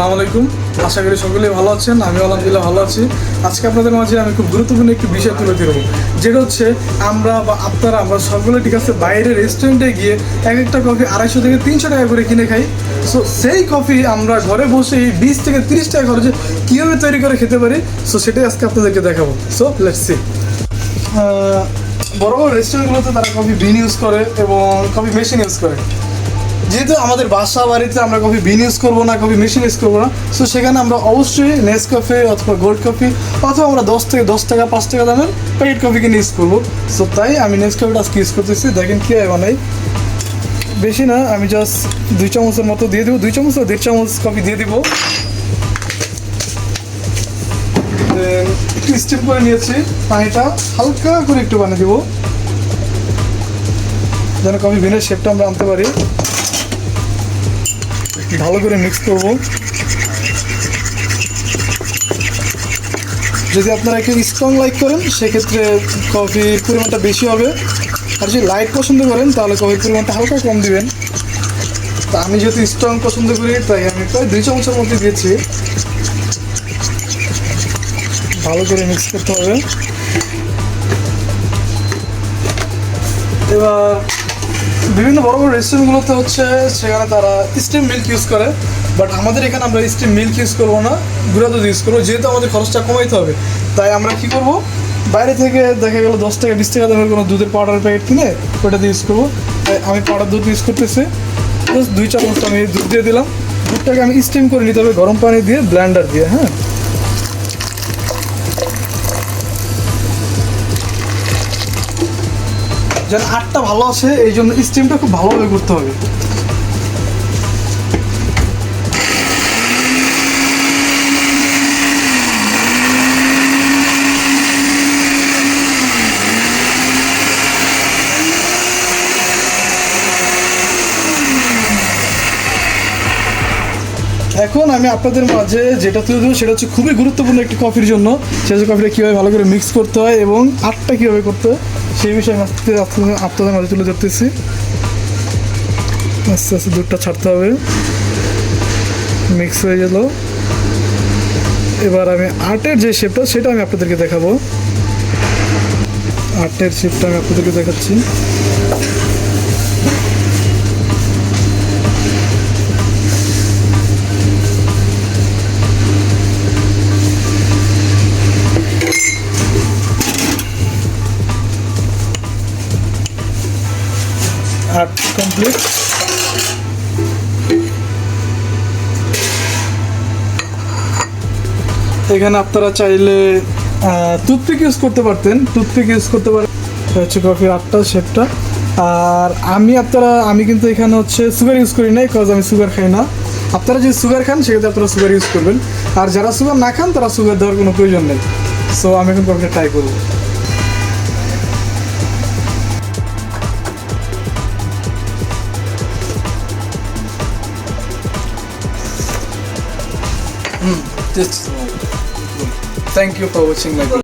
আসসালামু আলাইকুম। আশা করি সকলেই ভালো আছেন আমি আলহামদুলিল্লাহ ভালো আছি। আজকে আপনাদের মাঝে আমি খুব গুরুত্বপূর্ণ একটি বিষয় তুলে ধরব, যেটা হচ্ছে আমরা বা আপনারা, আমরা সকলে ঠিক আছে, বাইরের রেস্টুরেন্টে গিয়ে এক একটা কফি আড়াইশো থেকে তিনশো টাকা করে কিনে খাই। সো সেই কফি আমরা ঘরে বসে বিশ থেকে তিরিশ টাকা খরচে কীভাবে তৈরি করে খেতে পারি? সো সেটাই আজকে আপনাদেরকে দেখাবো। সো লেটস সি বড় বড় রেস্টুরেন্টগুলোতে তারা কফি বিন ইউজ করে এবং কফি মেশিন ইউজ করে। যেহেতু আমাদের বাসা বাড়িতে আমরা কফি বিন ইউজ করব না, কফি মেশিন ইউজ করব না সো সেখানে আমরা অবশ্যই নেস কফি অথবা গোল্ড কফি অথবা আমরা দশ থেকে দশ টাকা, পাঁচ টাকা দামের প্যাকেট কফি কিনে ইউজ করব। সো তাই আমি নেস কফিটা আজকে ইউজ করতেছি, দেখেন কী হয় বানাই। বেশি না, আমি জাস্ট দুই চামচের মতো দিয়ে দেবো, দুই চামচ দেড় চামচ কফি দিয়ে দিব। একটু স্টিম করে নিয়েছি, পানিটা হালকা করে একটু বানিয়ে দিব। যেন কফি বিনের শেপটা আমরা আনতে পারি। ভালো করে মিক্স করব। যদি আপনারা একটু স্ট্রং লাইক করেন, সেক্ষেত্রে কফির পরিমাণটা বেশি হবে। আর যদি লাইট পছন্দ করেন, তাহলে কফির পরিমাণটা হালকা কম দিবেন। তা আমি যেহেতু স্ট্রং পছন্দ করি, তাই আমি প্রায় দুই চামচের মধ্যে দিয়েছি। ভালো করে মিক্স করতে হবে। এবার বিভিন্ন বড় বড় রেস্টুরেন্টগুলোতে হচ্ছে সেখানে তারা স্টিম মিল্ক ইউজ করে বাট আমাদের এখানে আমরা স্টিম মিল্ক ইউজ করব না, গুঁড়া দুধ ইউজ করব, যেহেতু আমাদের খরচটা কমাইতে হবে। তাই আমরা কি করব? বাইরে থেকে দেখা গেল দশ টাকা বিশ টাকা দামের কোনো দুধের পাউডার প্যাকেট কিনে ওটা দিয়ে ইউজ করব। তাই আমি পাউডার দুধ ইউজ করতেছি। জাস্ট দুই চামচ আমি দুধ দিয়ে দিলাম। দুধটাকে আমি স্টিম করে নিতে হবে গরম পানি দিয়ে ব্ল্যান্ডার দিয়ে হ্যাঁ? যেন আটটা ভালো আসে এই জন্য স্টিমটা খুব ভালোভাবে করতে হবে। এখন আমি আপনাদের মাঝে যেটা তুলে দেবো সেটা হচ্ছে খুবই গুরুত্বপূর্ণ একটি কফির জন্য। সেটা কফিটা কীভাবে ভালো করে মিক্স করতে হয় এবং আটটা কীভাবে করতে হয় সেই বিষয়ে আজকে আপনাদের আপনাদের মাঝে তুলে ধরতেছি। আস্তে আস্তে দুধটা ছাড়তে হবে। মিক্স হয়ে গেল। এবার আমি আটের যে শেপটা সেটা আমি আপনাদেরকে দেখাবো। আটের শেপটা আমি আপনাদেরকে দেখাচ্ছি। আর্ট কমপ্লিট এখানে আপনারা চাইলে টুথপিক ইউজ করতে পারতেন। টুথপিক ইউজ করতে পারেন হচ্ছে কফির আটটা শেপটা আর আমি আপনারা, আমি কিন্তু এখানে হচ্ছে সুগার ইউজ করি না বিকজ আমি সুগার খাই না। আপনারা যদি সুগার খান, সেক্ষেত্রে আপনারা সুগার ইউজ করবেন। আর যারা সুগার না খান, তারা সুগার দেওয়ার কোনো প্রয়োজন নেই। সো আমি এখন কফিটা ট্রাই করব। Just, thank you for watching my video.